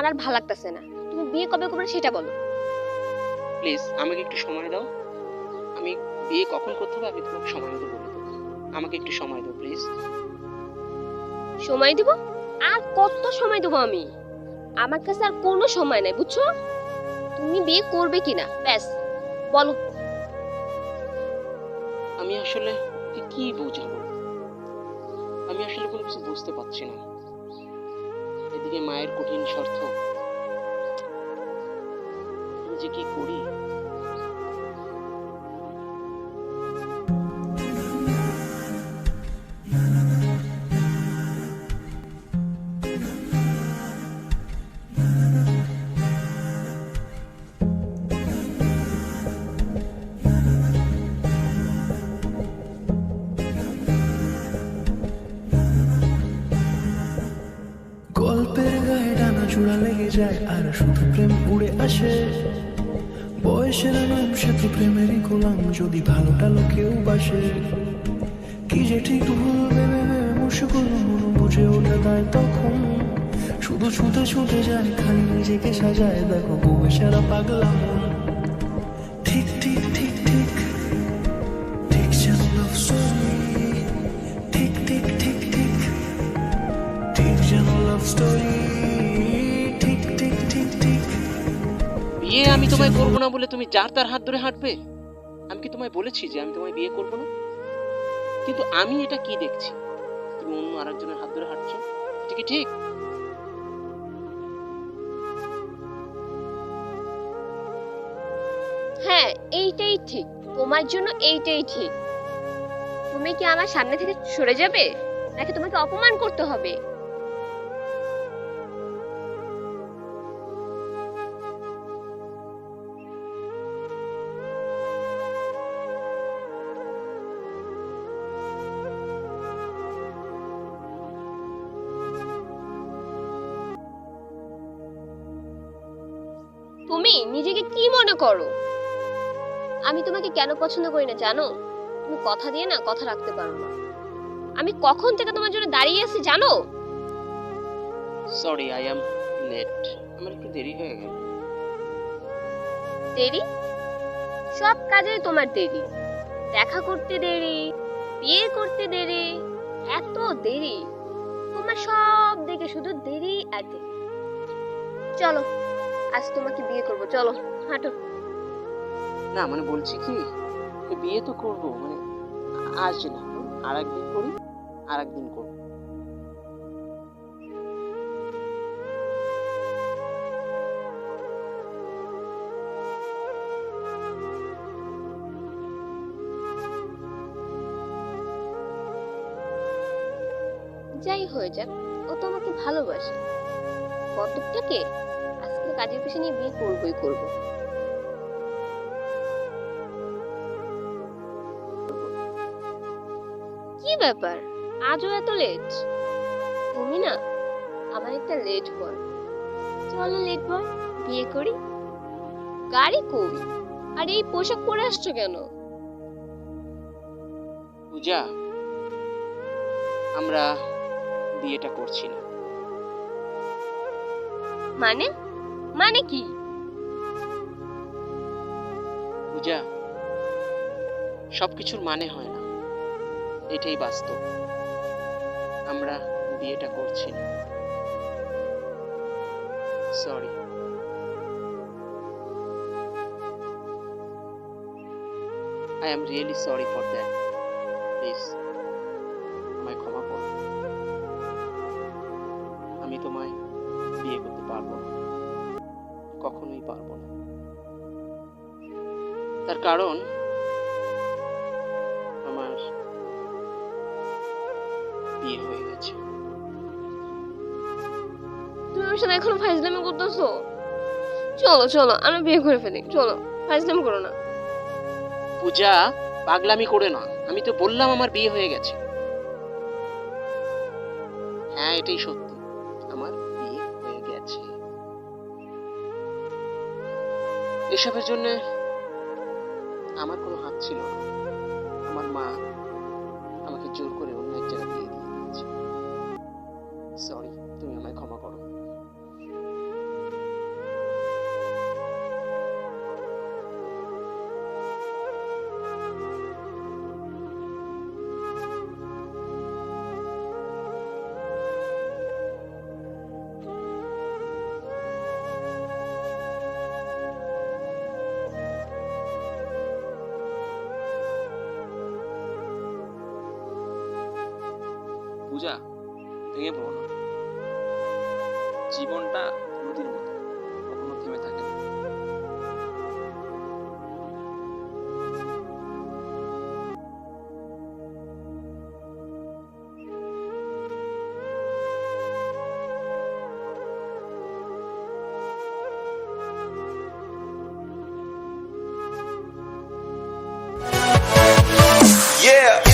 আমার আর ভালো লাগতেছে না। তুমি বিয়ে কবে করবে সেটা বলো। প্লিজ আমাকে একটু সময় দাও। আমি বিয়ে কখন করতে হবে আমি তোমাকে সময় দেবো। আমাকে একটু সময় দাও প্লিজ সময় দিব? আর কত সময় দেবো আমি? আমার কাছে আর কোনো সময় নাই বুঝছ? তুমি বিয়ে করবে কিনা? ব্যাস বলো। আমি আসলে কি বোঝাবো আমি আসলে কোনো কিছু বুঝতে পারছি না। এদিকে মায়ের কঠিন শর্ত। যে কি করি। আর শুধু প্রেম উড়ে আসে। বয়সের নাম সে তো প্রেমেরই গোলাম যদি ভালোটা লোকেও বাসে। কি যে ঠিক ভুল ভেবে ভেবে মুশকুল মন বুঝে ওঠে তাই তখন। শুধু ছুটে ছুটে যায় খালি নিজেকে সাজায়, দেখো বউয়ে সারা পাগলা মন তোমায় করব না বলে তুমি যার তার হাত ধরে হাঁটবে? আমি কি তোমায় বলেছি যে আমি তোমায় বিয়ে করব না? কিন্তু আমি এটা কি দেখছি? তুমি অন্য আরেকজনের হাত ধরে হাঁটছো। এটা কি ঠিক? হ্যাঁ এইটাই ঠিক। তোমার জন্য এইটাই ঠিক। তুমি কি আমার সামনে থেকে সরে যাবে? নাকি তোমাকে অপমান করতে হবে? তুমি নিজেকে কি মনে করো? আমি তোমাকে কেন পছন্দ করি না জানো? তুমি কথা দিয়ে না কথা রাখতে পারো না। আমি কখন থেকে তোমার জন্য দাঁড়িয়ে আছি জানো? সরি আই অ্যাম লেট আমার একটু দেরি হয়ে গেল। দেরি? সব কাজে তোমার দেরি। দেখা করতে দেরি বিয়ে করতে দেরি এত দেরি। তোমার সব দিকে শুধু দেরি আর দেরি। চলো আজ তোমাকে বিয়ে করব চলো হাঁটো। না মানে বলছি কি বিয়ে তো করব মানে আজ না আর একদিন করি আর একদিন করব। যাই হয়ে যাক ও তো আমাকে ভালোবাসে। কতটাকে কাজের পিছনে নিয়ে বিয়ে করবই করব। কি ব্যাপার? আজও এত লেট তুমি না আমার একটা লেট বয় চলো লেট বল বিয়ে করি। গাড়ি কই? আর এই পোশাক পরে আসছো কেন? পূজা আমরা বিয়েটা করছি না। মানে? মানে কি? পূজা, সবকিছুর মানে হয় না। এটাই বাস্তব। আমরা বিয়েটা করছি না। Sorry I am really sorry for that please আমায় ক্ষমা করো। আমি তোমায় বিয়ে করতে পারব না। কখনোই পারব না। তার কারণ আমার বিয়ে হয়ে গেছে। তুমি আমার সাথে এখনও ফাইজলামি করতেছো? চলো চলো আমি বিয়ে করে ফেলি চলো ফাইজলামি করো না। পূজা পাগলামি করে না। আমি তো বললাম আমার বিয়ে হয়ে গেছে। হ্যাঁ এটাই সত্যি। এসবের জন্য আমার কোনো হাত ছিল না। আমার মা আমাকে জোর করে অন্য এক জায়গায় পূজা ভেঙে পড়ো না জীবনটা নদীর মতো কখনো থেমে থাকে না Yeah.